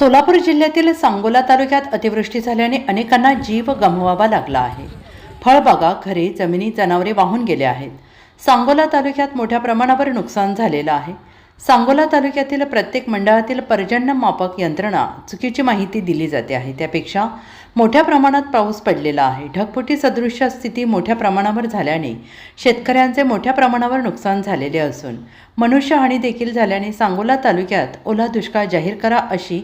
सोलापूर जिल्ह्यातील सांगोला तालुक्यात अतिवृष्टी झाल्याने अनेकांना जीव गमवावा लागला आहे. फळबागा घरे जमिनी जनावरे वाहून गेले आहेत. सांगोला तालुक्यात मोठ्या प्रमाणावर नुकसान झालेलं आहे. सांगोला तालुक्यातील प्रत्येक मंडळातील पर्जन्य मापक यंत्रणा चुकीची माहिती दिली जाते आहे. त्यापेक्षा मोठ्या प्रमाणात पाऊस पडलेला आहे. ढगफुटी सदृश्य स्थिती मोठ्या प्रमाणावर झाल्याने शेतकऱ्यांचे मोठ्या प्रमाणावर नुकसान झालेले असून मनुष्यहानी देखील झाल्याने सांगोला तालुक्यात ओला दुष्काळ जाहीर करा अशी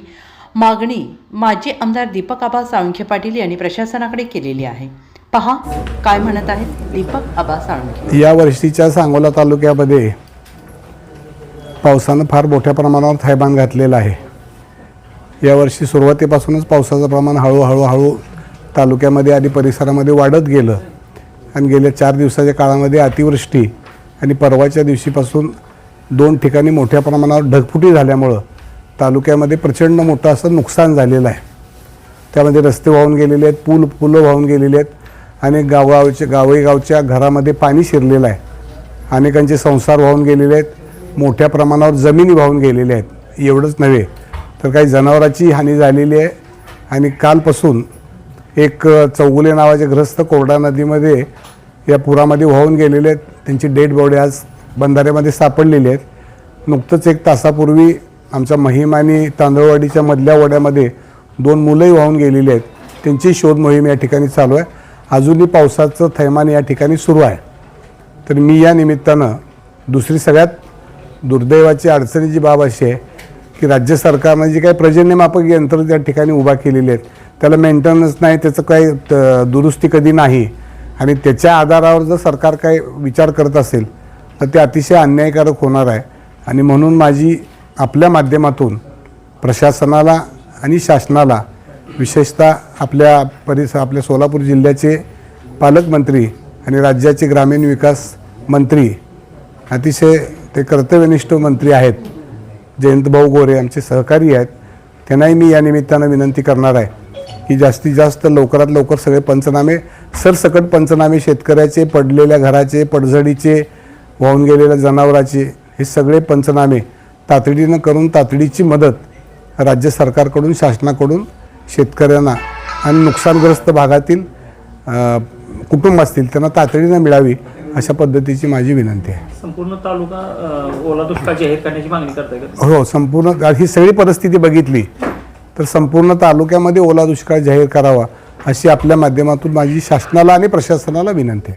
मागणी माजी आमदार दीपक आबा साळुंखे पाटील यांनी प्रशासनाकडे केलेली आहे. पहा काय म्हणत आहेत दीपक आबा साळुंखे. या वर्षीच्या सांगोला तालुक्यामध्ये पावसानं फार मोठ्या प्रमाणावर थैमान घातलेलं आहे. यावर्षी सुरुवातीपासूनच पावसाचं प्रमाण हळूहळू हळू तालुक्यामध्ये आणि परिसरामध्ये वाढत गेलं. आणि गेल्या चार दिवसाच्या काळामध्ये अतिवृष्टी आणि परवाच्या दिवशीपासून दोन ठिकाणी मोठ्या प्रमाणावर ढगफुटी झाल्यामुळं तालुक्यामध्ये प्रचंड मोठं असं नुकसान झालेलं आहे. त्यामध्ये रस्ते वाहून गेलेले आहेत पूल पुलं वाहून गेलेले आहेत. अनेक गावगावच्या गावेगावच्या घरामध्ये पाणी शिरलेलं आहे. अनेकांचे संसार वाहून गेलेले आहेत. मोठ्या प्रमाणावर जमिनी वाहून गेलेल्या आहेत. एवढंच नव्हे तर काही जनावराची हानी झालेली आहे. आणि कालपासून एक चौगुले नावाचे ग्रस्त कोरडा नदीमध्ये या पुरामध्ये वाहून गेलेले आहेत. त्यांची डेड बॉडी आज बंधाऱ्यामध्ये सापडलेली आहेत. नुकतंच एक तासापूर्वी आमचा महिम आणि तांदळवाडीच्या मधल्या वड्यामध्ये दोन मुलंही वाहून गेलेली आहेत. त्यांची शोध मोहीम या ठिकाणी चालू आहे. अजूनही पावसाचं थैमान या ठिकाणी सुरू आहे. तर मी या निमित्तानं दुसरी सगळ्यात दुर्दैवाची अडचणीची बाब अशी आहे की राज्य सरकारनं जी काही पर्जन्यमापक यंत्र त्या ठिकाणी उभा केलेली आहेत त्याला मेंटेनन्स नाही त्याचं काही त- दुरुस्ती कधी नाही आणि त्याच्या आधारावर जर सरकार काही विचार करत असेल तर ते अतिशय अन्यायकारक होणार आहे. आणि म्हणून माझी आपल्या माध्यमातून प्रशासनाला आणि शासनाला विशेषतः आपल्या परिस आपल्या सोलापूर जिल्ह्याचे पालकमंत्री आणि राज्याचे ग्रामीण विकास मंत्री अतिशय ते कर्तव्यनिष्ठ मंत्री आहेत. जयंतभाऊ गोरे आमचे सहकारी आहेत. त्यांनाही मी या निमित्तानं विनंती करणार आहे की जास्तीत जास्त लवकरात लवकर सगळे पंचनामे सरसकट पंचनामे शेतकऱ्याचे पडलेल्या घराचे पडझडीचे वाहून गेलेल्या जनावराचे हे सगळे पंचनामे तातडीनं करून तातडीची मदत राज्य सरकारकडून शासनाकडून शेतकऱ्यांना आणि नुकसानग्रस्त भागातील कुटुंब असतील त्यांना तातडीनं मिळावी अशा पद्धतीची माझी विनंती आहे. संपूर्ण तालुका ओला दुष्काळ जाहीर करण्याची मागणी करताय का? हो संपूर्ण ही सगळी परिस्थिती बघितली तर संपूर्ण तालुक्यामध्ये ओला दुष्काळ जाहीर करावा अशी आपल्या माध्यमातून माझी शासनाला आणि प्रशासनाला विनंती आहे.